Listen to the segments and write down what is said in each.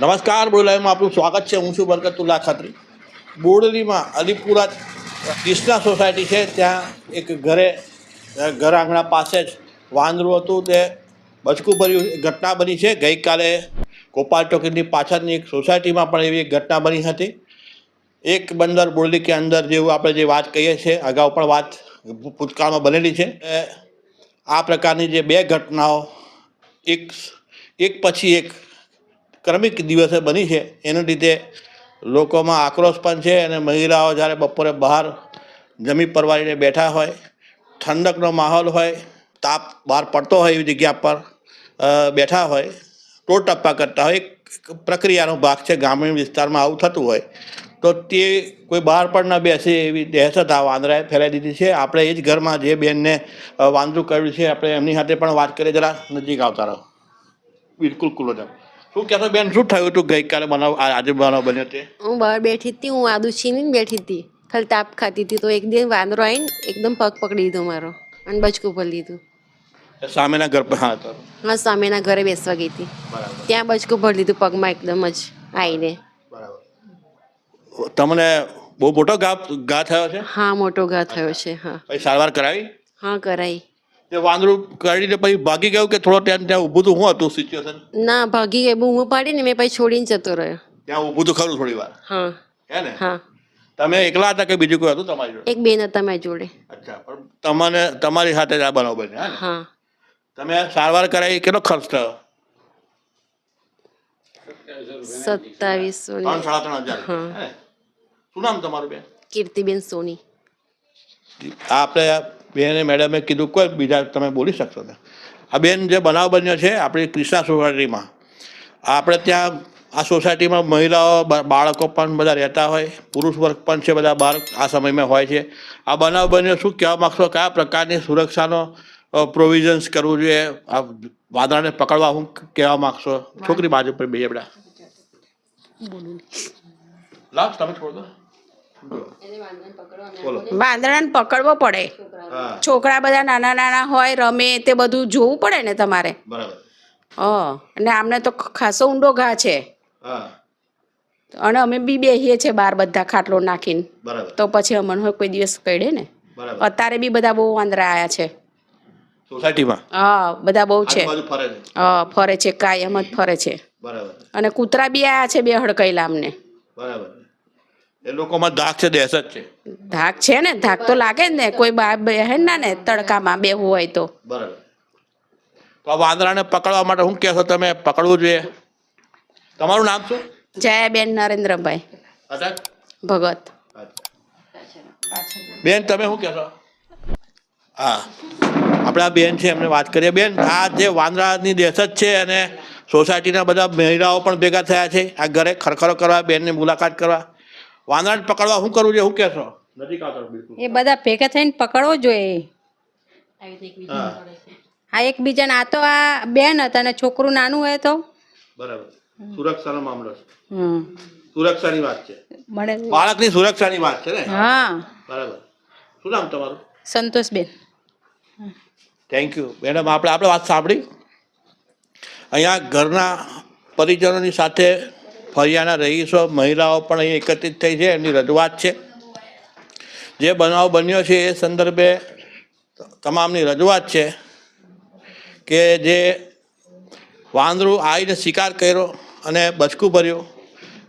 નમસ્કાર બોલાવીમાં આપનું સ્વાગત છે. હું છું બરકતુલ્લા ખત્રી. બોરડલીમાં અલીપુરા કૃષ્ણા સોસાયટી છે. ત્યાં એક ઘરે, ઘર આંગણા પાસે જ વાંદરું હતું. તે બચકું ભર્યું ઘટના બની છે. ગઈકાલે ગોપાલ ચોકીની પાછળની એક સોસાયટીમાં પણ એવી એક ઘટના બની હતી. એક બંદર બોરલી કે અંદર જેવું આપણે જે વાત કહીએ છીએ, અગાઉ પણ વાત ભૂતકાળમાં બનેલી છે. આ પ્રકારની જે બે ઘટનાઓ, એક એક પછી એક ક્રમિક દિવસે બની છે. એને લીધે લોકોમાં આક્રોશ પણ છે અને મહિલાઓ જ્યારે બપોરે બહાર જમી પરવારીને બેઠા હોય, ઠંડકનો માહોલ હોય, તાપ બહાર પડતો હોય એવી જગ્યા પર બેઠા હોય ટોળ ટપ્પા કરતા હોય, એક પ્રક્રિયાનો ભાગ છે ગ્રામીણ વિસ્તારમાં આવું થતું હોય. તો તે કોઈ બહાર પણ ન બેસે એવી દહેશત આ વાંદરાએ ફેલાઈ દીધી છે. આપણે એ જ ઘરમાં જે બેનને વાંદરું કર્યું છે, આપણે એમની સાથે પણ વાત કરીએ, જરા નજીક આવતા રહો. બિલકુલ ખુલ્લો જાવ શું કહેશો બેન શું થયું હતું ગઈકાલે બનાવ આ આજે બનાવ બન્યો તે? હું બહાર બેઠી હતી હું આદુ છીનીને બેઠી હતી. ખાલી તાપ ખાતી હતી તો એક દિન વાંદરો આવીને એકદમ પગ પકડી લીધો મારો અને બચકું ભરી લીધું. સામેના ઘર પર હા તો. હા સામેના ઘરે બેસવા ગઈ હતી. બરાબર. ત્યાં બચકું ભરી લીધું પગમાં એકદમ જ આવીને બરાબર. તમને બહુ મોટો ઘા ઘા થયો છે? હા મોટો ઘા થયો છે હા. પછી સારવાર કરાવી? હા કરાઈ. તે વાંદરું કરીને પછી ભાગી ગયું કે થોડો ટાઈમ ત્યાં ઊભું તો શું હતું સિચ્યુએશન ના ભાગી ગઈ. બૂમો પાડીને મેં પછી છોડીને જતો રહ્યો. ત્યાં ઊભું તો ખરું થોડી વાર. હા. હે ને? હા. તમે એકલા હતા કે બીજું કોઈ હતું તમારી જોડે? એક બેન હતા મારી જોડે. અચ્છા પણ તમને તમારી સાથે જ આ બનાવ બન્યો હા તમે સારવાર કરાવી કેટલો ખર્ચ થયો? સત્તાવીસો ત્રણ સાડા ત્રણ હજાર. હા. હે? શું નામ તમારું બેન? કીર્તિબેન સોની. આપણે બેને મેડમે કીધું કોઈ બીજા તમે બોલી શકશો ને. આ બેન જે બનાવ બન્યો છે આપણી ક્રિષ્ના સોસાયટીમાં આપણે ત્યાં આ સોસાયટીમાં મહિલાઓ બાળકો પણ બધા રહેતા હોય પુરુષ વર્ગ પણ છે બધા બહાર આ સમયમાં હોય છે. આ બનાવ બન્યો શું કહેવા માગશો? કયા પ્રકારની સુરક્ષાનો પ્રોવિઝન્સ કરવું જોઈએ? આ વાદળાને પકડવા હું કહેવા માગશો? છોકરી બાજુ પર બે બધા લાસ્ટ તમે છોડ. દો વાંદરાને પકડવો પડે. છોકરા બધા નાના નાના હોય રમે તે બધું જોવું પડે ને તમારે? બરાબર. અને આમને તો ખાસો ઊંડો ઘા છે. અને અમે બી બેહીએ છીએ બાર બધા ખાટલો નાખીને. તો પછી અમને હોય કોઈ દિવસ કહીડે ને? અત્યારે બી બધા બહુ વાંદરા આયા છે. સોસાયટીમાં? હા બધા બહુ છે. આજુબાજુ ફરે છે. હા ફરે છે કાયમ જ ફરે છે. અને કૂતરા બી આવ્યા છે બે હડકૈલા અમને બરાબર. એ લોકોમાં ધાક છે દહેશત છે. ધાક છે ને ધાક તો લાગે જ ને કોઈ બા બહેન ના ને તડકામાં બેહવું હોય તો. બરાબર. તો આ વાંદરાને પકડવા માટે શું કહેશો તમે પકડવું જોઈએ. તમારું નામ શું? જયાબેન નરેન્દ્રભાઈ. અચ્છા. ભગત. બેન તમે શું કહેશો? હા. આપણા બેન છે એમને વાત કરીએ. બેન આ જે વાંદરાની દહેશત છે અને સોસાયટીના બધા મહિલાઓ પણ ભેગા થયા છે. આ ઘરે ખરખરો કરવા બેનની મુલાકાત કરવા. વાંદરાને પકડવા શું કરવું છે? શું કહેશો? નજીક આવતો બિલકુલ. એ બધા ભેગા થઈને પકડવો જોઈએ. હા. એક એકબીજાને આ તો આ બેન હતા અને છોકરું નાનું હોય તો. બરાબર. સુરક્ષાનો મામલો છે. સુરક્ષાની વાત છે. મને બાળકની સુરક્ષાની વાત છે ને? હા. બરાબર. શું નામ તમારું? સંતોષબેન. થેન્ક યુ મેડમ આપણે આપણે વાત સાંભળી. અહીંયા ઘરના પરિજનોની સાથે ફરિયાના રહીશો, મહિલાઓ પણ અહીં એકત્રિત થઈ છે, એમની રજૂઆત છે. જે બનાવ બન્યો છે એ સંદર્ભે તમામની રજૂઆત છે કે જે વાંદરું આવીને શિકાર કર્યો અને બચકું ભર્યું,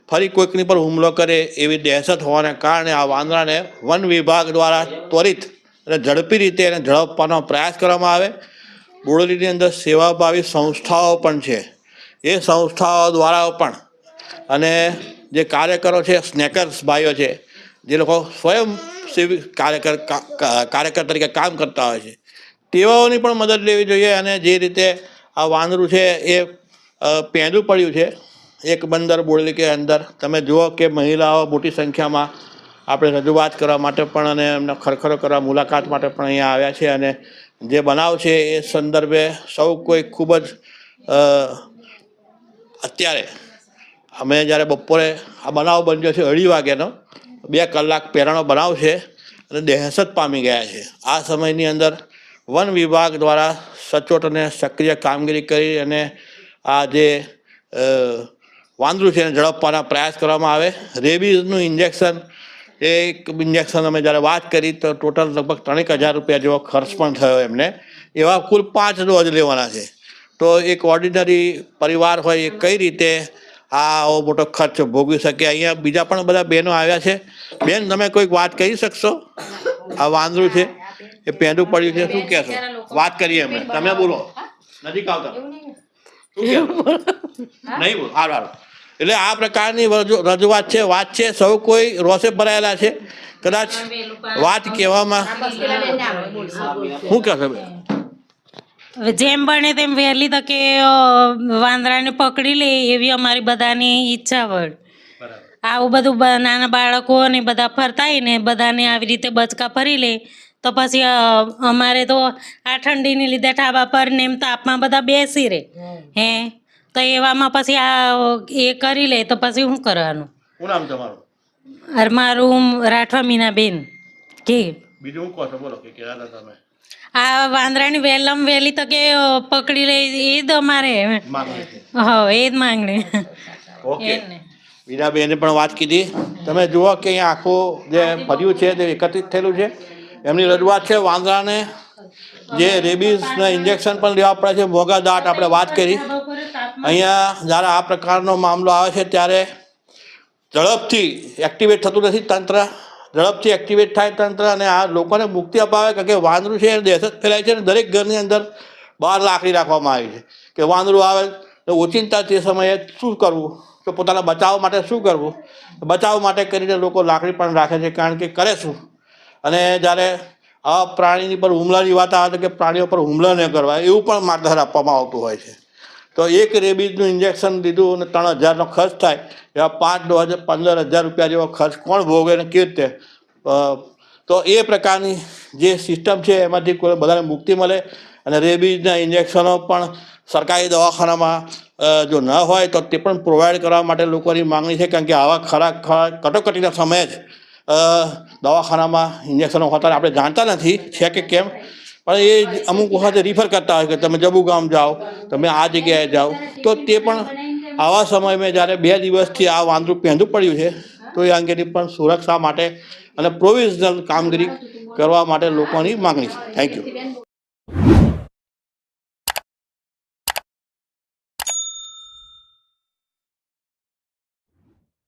ફરી કોઈકની પર હુમલો કરે એવી દહેશત હોવાને કારણે આ વાંદરાને વન વિભાગ દ્વારા ત્વરિત અને ઝડપી રીતે એને ઝડપવાનો પ્રયાસ કરવામાં આવે. બોડેલીની અંદર સેવાભાવી સંસ્થાઓ પણ છે. એ સંસ્થાઓ દ્વારા પણ અને જે કાર્યકરો છે સ્નેકર્સ ભાઈઓ છે, જે લોકો સ્વયં સેવી કાર્યકર કાર્યકર તરીકે કામ કરતા હોય છે. તેઓની પણ મદદ લેવી જોઈએ અને જે રીતે આ વાંદરું છે, એ પેંદું પડ્યું છે, એક બંદર બોડેલી કે અંદર, તમે જુઓ કે મહિલાઓ મોટી સંખ્યામાં આપણે રજૂઆત કરવા માટે પણ અને એમને ખરખરો કરવા મુલાકાત માટે પણ અહીંયા આવ્યા છે અને જે બનાવ છે, એ સંદર્ભે સૌ કોઈ ખૂબ જ અત્યારે અમે જ્યારે બપોરે આ બનાવ બન્યો છે અઢી વાગ્યાનો, બે કલાક પહેલાંનો બનાવ છે અને દહેશત પામી ગયા છે. આ સમયની અંદર વન વિભાગ દ્વારા સચોટ અને સક્રિય કામગીરી કરી અને આ જે વાંદરું છે એને ઝડપવાના પ્રયાસ કરવામાં આવે. રેબીઝનું ઇન્જેક્શન એક ઇન્જેક્શન અમે જ્યારે વાત કરી તો ટોટલ લગભગ ત્રણેક હજાર રૂપિયા જેવો ખર્ચ પણ થયો એમને. એવા કુલ પાંચ ડોઝ લેવાના છે. તો એક ઓર્ડિનરી પરિવાર હોય એ કઈ રીતે આવો મોટો ખર્ચ ભોગવી શકે. અહીંયા બીજા પણ બધા બહેનો આવ્યા છે. બેન તમે કોઈક વાત કહી શકશો? આ વાંદરું છે એ પહેલું પડ્યું છે. શું કહેશો? વાત કરીએ અમે. તમે બોલો. નજીક આવતા. નહીં. બોલો. સારું હારું એટલે આ પ્રકારની રજૂ- રજૂઆત છે વાત છે. સૌ કોઈ રોષે ભરાયેલા છે. કદાચ વાત કહેવામાં શું કહેશો બેન? હવે જેમ બને તેમ વહેલી તકે વાંદરાને પકડી લે એવી અમારી બધાની ઈચ્છા હોય આવું બધું નાના બાળકો ને બધા ફરતા ને બધાને આવી રીતે બચકા ફરી લે તો પછી અમારે તો આ ઠંડીને લીધે ઢાબા પર ને એમ તાપમાં બધા બેસી રહે હે? તો એવામાં પછી આ એ કરી લે તો પછી શું કરવાનું? શું નામ તમારું? અરે મારું રાઠવા મીનાબેન કે? બીજું શું કહો છો? બોલો કે હતા તમે. આ વાંદરાની વેલમ વહેલી તકે પકડી લે એ જ અમારે હા એ જ માંગણી. ઓકે. મીરાબેને પણ વાત કીધી. તમે જુઓ કે અહીંયા આખું જે ફર્યું છે તે એકત્રિત થયેલું છે. એમની રજૂઆત છે વાંદરાને જે રેબીઝના ઇન્જેક્શન પણ લેવા પડે છે. મોગા દાટ આપણે વાત કરી. અહીંયા જ્યારે આ પ્રકારનો મામલો આવે છે ત્યારે ઝડપથી એક્ટિવેટ થતું નથી તંત્ર. ઝડપથી એક્ટિવેટ થાય તંત્ર અને આ લોકોને મુક્તિ અપાવે કે વાંદરું છે દહેશત ફેલાય છે અને દરેક ઘરની અંદર બહાર લાકડી રાખવામાં આવી છે. કે વાંદરું આવે તો ઓચિંતા તે સમયે શું કરવું? તો પોતાના બચાવ માટે શું કરવું? બચાવ માટે કરીને લોકો લાકડી પણ રાખે છે? કારણ કે કરે શું? અને જ્યારે આવા પ્રાણીની પર હુમલાની વાત આવે તો કે પ્રાણીઓ પર હુમલો ન કરવા એવું પણ માર્ગદર્શન આપવામાં આવતું હોય છે. તો એક રેબીઝનું ઇન્જેક્શન લીધું અને ત્રણ હજારનો ખર્ચ થાય. એવા પાંચ હજાર, પંદર હજાર રૂપિયા જેવો ખર્ચ કોણ ભોગે ને કેવી રીતે? તો એ પ્રકારની જે સિસ્ટમ છે એમાંથી કોઈ બધાને મુક્તિ મળે અને રેબીઝના ઇન્જેક્શનો પણ સરકારી દવાખાનામાં જો ન હોય તો તે પણ પ્રોવાઈડ કરવા માટે લોકોની માંગણી છે કારણ કે આવા ખરા ખરા, કટોકટીના સમયે જ દવાખાનામાં ઇન્જેક્શનો હોતા આપણે જાણતા નથી છે કે કેમ? પણ એ અમુક વખતે રિફર કરતા હોય કે તમે જબુ ગામ જાઓ, તમે આ જગ્યાએ જાઓ. તો તે પણ આવા સમયમાં જ્યારે બે દિવસથી આ વાંદરું પહેંધું પડ્યું છે, તો એ અંગેની પણ સુરક્ષા માટે અને પ્રોવિઝનલ કામગીરી કરવા માટે લોકોની માગણી છે. Thank you